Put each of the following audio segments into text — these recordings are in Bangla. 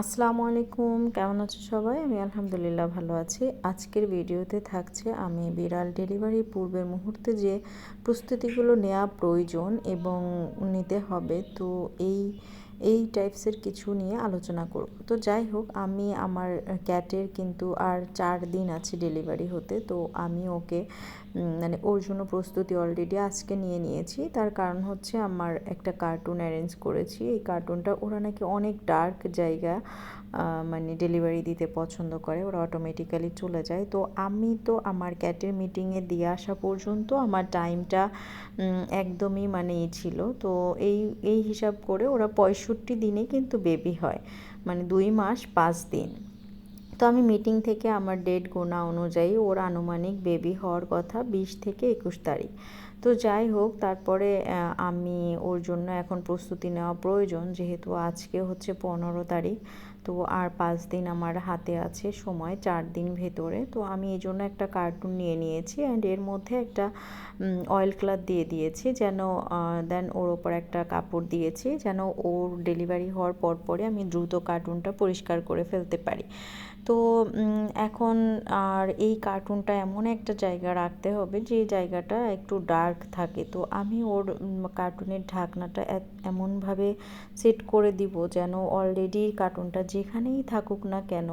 আসসালামু আলাইকুম, কেমন আছো সবাই? আমি আলহামদুলিল্লাহ ভালো আছি। আজকের ভিডিওতে থাকছে আমি বিড়াল ডেলিভারি পূর্বের মুহূর্তে যে প্রস্তুতিগুলো নেওয়া প্রয়োজন এবং নিতে হবে, তো এই এই টাইপসের কিছু নিয়ে আলোচনা করব। তো যাই হোক, আমি আমার ক্যাটের কিন্তু আর চার দিন আছে ডেলিভারি হতে। তো আমি ওকে মানে ওর জন্য প্রস্তুতি অলরেডি আজকে নিয়ে নিয়েছি। তার কারণ হচ্ছে আমার একটা কার্টুন অ্যারেঞ্জ করেছি। এই কার্টুনটা ওরা নাকি অনেক ডার্ক জায়গা মানে ডেলিভারি দিতে পছন্দ করে। ওরা অটোমেটিক্যালি চলে যায়। তো আমি তো আমার ক্যাটের মিটিংয়ে দিয়ে আসা পর্যন্ত আমার টাইমটা একদমই মানে ছিল। তো এই এই হিসাব করে ওরা পঁয়ষট্টি দিনে কিন্তু বেবি হয় মানে দুই মাস পাঁচ দিন। তো আমি মিটিং থেকে আমার ডেট গোনা অনুযায়ী ওর আনুমানিক বেবি হওয়ার কথা বিশ থেকে একুশ তারিখ। তো যাই হোক, তারপরে আমি ওর জন্য এখন প্রস্তুতি নেওয়া প্রয়োজন, যেহেতু আজকে হচ্ছে পনেরো তারিখ। তো আর পাঁচ দিন আমার হাতে আছে সময়, চার দিন ভেতরে। তো আমি এই জন্য একটা কার্টুন নিয়ে নিয়েছি অ্যান্ড এর মধ্যে একটা অয়েল ক্লাথ দিয়ে দিয়েছি যেন দেন ওর ওপর একটা কাপড় দিয়েছি যেন ওর ডেলিভারি হওয়ার পর পরে আমি দ্রুত কার্টুনটা পরিষ্কার করে ফেলতে পারি। তো এখন আর এই কার্টুনটা এমন একটা জায়গা রাখতে হবে যে জায়গাটা একটু ডার্ক থাকে। তো আমি ওর কার্টুনের ঢাকনাটা এমনভাবে সেট করে দিব যেন অলরেডি কার্টুনটা যেখানেই থাকুক না কেন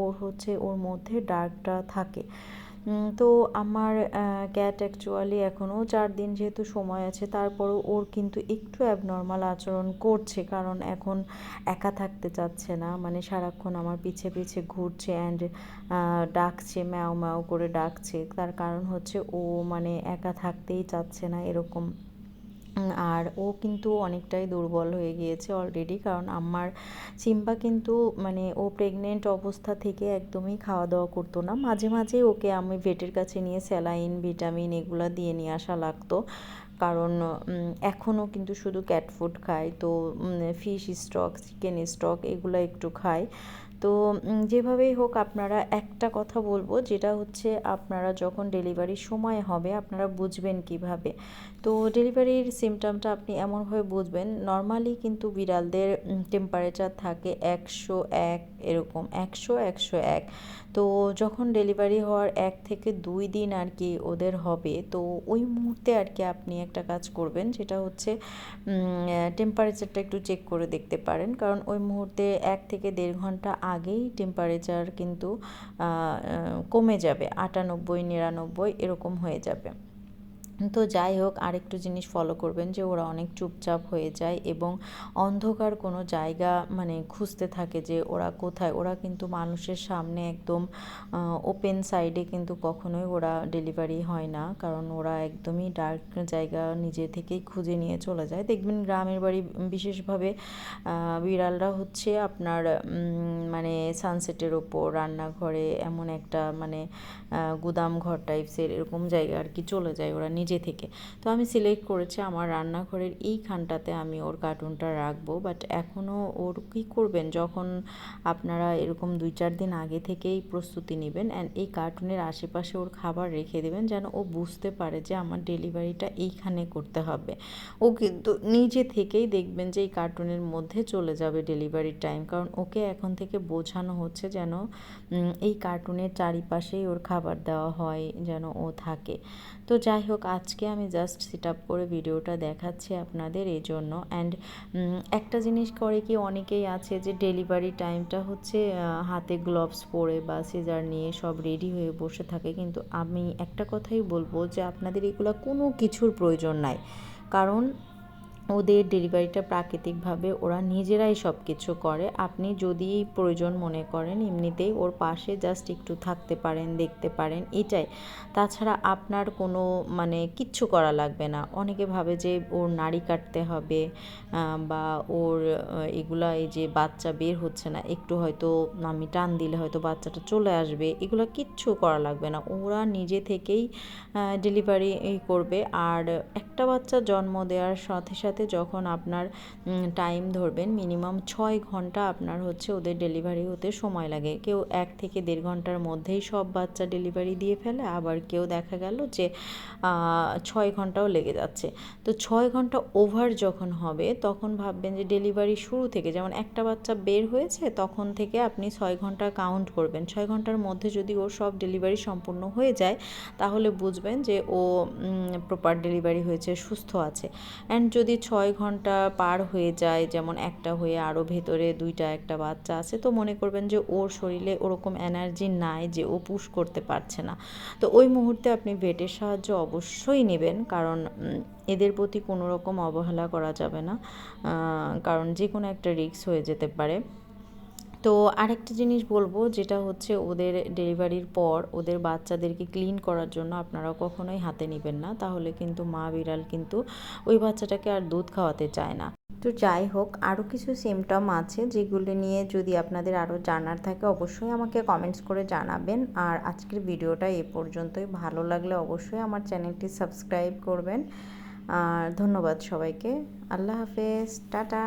ওর হচ্ছে ওর মধ্যে ডার্কটা থাকে। তো আমার ক্যাট অ্যাকচুয়ালি এখনও চার দিন যেহেতু সময় আছে, তারপরও ওর কিন্তু একটু অ্যাবনর্মাল আচরণ করছে, কারণ এখন একা থাকতে চাচ্ছে না। মানে সারাক্ষণ আমার পিছে পিছে ঘুরছে অ্যান্ড ডাকছে, ম্যাও ম্যাও করে ডাকছে। তার কারণ হচ্ছে ও মানে একা থাকতেই চাচ্ছে না এরকম। আর ও কিন্তু অনেকটাই দুর্বল হয়ে গিয়েছে অলরেডি কারণ আমার সিম্বা কিন্তু মানে ও প্রেগনেন্ট অবস্থা থেকে একদমই খাওয়া দাওয়া করতো না। মাঝে মাঝেই ওকে আমি ভেটের কাছে নিয়ে স্যালাইন, ভিটামিন এগুলো দিয়ে নিয়ে আসা লাগতো। কারণ এখনও কিন্তু শুধু ক্যাট ফুড খায়, তো ফিশ স্টক চিকেন স্টক এগুলো একটু খায়। তো যেভাবেই হোক আপনারা একটা কথা বলব, যেটা হচ্ছে আপনারা যখন ডেলিভারির সময় হবে, আপনারা বুঝবেন কীভাবে। তো ডেলিভারির সিমটমটা আপনি এমনভাবে বুঝবেন নর্মালি কিন্তু বিড়ালদের টেম্পারেচার থাকে একশো এক এরকম, একশো একশো এক। তো, যখন ডেলিভারি হওয়ার এক থেকে দুই দিন আর কি ওদের হবে, তো ওই মুহূর্তে আর কি আপনি একটা কাজ করবেন, যেটা হচ্ছে টেম্পারেচারটা একটু চেক করে দেখতে পারেন। কারণ ওই মুহূর্তে এক থেকে দেড় ঘণ্টা আগেই টেম্পারেচার কিন্তু কমে যাবে। আটানব্বই নিরানব্বই এরকম হয়ে যাবে। তো যাই হোক, আরেকটু জিনিস ফলো করবেন যে ওরা অনেক চুপচাপ হয়ে যায় এবং অন্ধকার কোনো জায়গা মানে খুঁজতে থাকে যে ওরা কোথায়। ওরা কিন্তু মানুষের সামনে একদম ওপেন সাইডে কিন্তু কখনোই ওরা ডেলিভারি হয় না। কারণ ওরা একদমই ডার্ক জায়গা নিজে থেকেই খুঁজে নিয়ে চলে যায়। দেখবেন গ্রামের বাড়ি বিশেষভাবে বিড়ালরা হচ্ছে আপনার মানে সানসেটের ওপর, রান্নাঘরে এমন একটা মানে গুদাম ঘর টাইপসের এরকম জায়গা আর কি চলে যায়। ওরা নিজে থেকে। তো আমি সিলেক্ট করেছি আমার রান্নাঘরের এইখানটাতে আমি ওর কার্টুনটা রাখব। বাট এখনও ওর কী করবেন? যখন আপনারা এরকম দুই চার দিন আগে থেকেই প্রস্তুতি নেবেন অ্যান্ড এই কার্টুনের আশেপাশে ওর খাবার রেখে দেবেন যেন ও বুঝতে পারে যে আমার ডেলিভারিটা এইখানে করতে হবে। ও কিন্তু নিজে থেকেই দেখবেন যে এই কার্টুনের মধ্যে চলে যাবে ডেলিভারির টাইম কারণ ওকে এখন থেকে বোঝানো হচ্ছে যেন এই কার্টুনের চারিপাশেই ওর খাবার দেওয়া হয়, যেন ও থাকে। তো যাই হোক আজকে আমি জাস্ট সেট আপ করে ভিডিওটা দেখাচ্ছি আপনাদের এই জন্য অ্যান্ড একটা জিনিস করে কি অনেকেই আছে যে ডেলিভারি টাইমটা হচ্ছে হাতে গ্লোভস পরে বা সিজার নিয়ে সব রেডি হয়ে বসে থাকে। কিন্তু আমি একটা কথাই বলব যে আপনাদের এগুলো কোনো কিছুর প্রয়োজন নাই। কারণ ওদের ডেলিভারিটা প্রাকৃতিকভাবে ওরা নিজেরাই সব কিছু করে। আপনি যদি প্রয়োজন মনে করেন, এমনিতেই ওর পাশে জাস্ট একটু থাকতে পারেন, দেখতে পারেন, এটাই। তাছাড়া আপনার কোনো মানে কিচ্ছু করা লাগবে না। অনেকে ভাবে যে ওর নাড়ি কাটতে হবে বা ওর এগুলা এই যে বাচ্চা বের হচ্ছে না, একটু হয়তো আমি টান দিলে হয়তো বাচ্চাটা চলে আসবে, এগুলো কিচ্ছু করা লাগবে না। ওরা নিজে থেকেই ডেলিভারি করবে। আর একটা বাচ্চা জন্ম দেওয়ার সাথে সাথে ঘন্টাতে যখন আপনার টাইম ধরবেন মিনিমাম ছয় ঘণ্টা আপনার হচ্ছে ওদের ডেলিভারি হতে সময় লাগে। কেউ এক থেকে দেড় ঘণ্টার মধ্যেই সব বাচ্চা ডেলিভারি দিয়ে ফেলে, আবার কেউ দেখা গেল যে ছয় ঘন্টাও লেগে যাচ্ছে। তো ছয় ঘণ্টা ওভার যখন হবে, তখন ভাববেন যে ডেলিভারি শুরু থেকে, যেমন একটা বাচ্চা বের হয়েছে, তখন থেকে আপনি ছয় ঘণ্টা কাউন্ট করবেন। ছয় ঘণ্টার মধ্যে যদি ওর সব ডেলিভারি সম্পূর্ণ হয়ে যায়, তাহলে বুঝবেন যে ও প্রপার ডেলিভারি হয়েছে, সুস্থ আছে। অ্যান্ড যদি ছয় ঘণ্টা পার হয়ে যায়, যেমন একটা হয়ে আরও ভেতরে দুইটা, একটা বাচ্চা আছে, তো মনে করবেন যে ওর শরীরে ওরকম এনার্জি নাই যে ও পুশ করতে পারছে না। তো ওই মুহূর্তে আপনি ভেটের সাহায্য অবশ্যই নেবেন, কারণ এদের প্রতি কোনো রকম অবহেলা করা যাবে না কারণ যে কোনো একটা রিস্ক হয়ে যেতে পারে। তো আরেকটা জিনিস বলব, যেটা হচ্ছে ওদের ডেলিভারির পর ওদের বাচ্চাদেরকে ক্লিন করার জন্য আপনারা কখনোই হাতে নেবেন না। তাহলে কিন্তু মা বিড়াল কিন্তু ওই বাচ্চাটাকে আর দুধ খাওয়াতে চায় না। তো যাই হোক আরও কিছু সিমটম আছে যেগুলি নিয়ে যদি আপনাদের আরও জানার থাকে অবশ্যই আমাকে কমেন্টস করে জানাবেন। আর আজকের ভিডিওটা এ পর্যন্তই। ভালো লাগলে অবশ্যই আমার চ্যানেলটি সাবস্ক্রাইব করবেন। আর ধন্যবাদ সবাইকে। আল্লাহ হাফেজ। টাটা।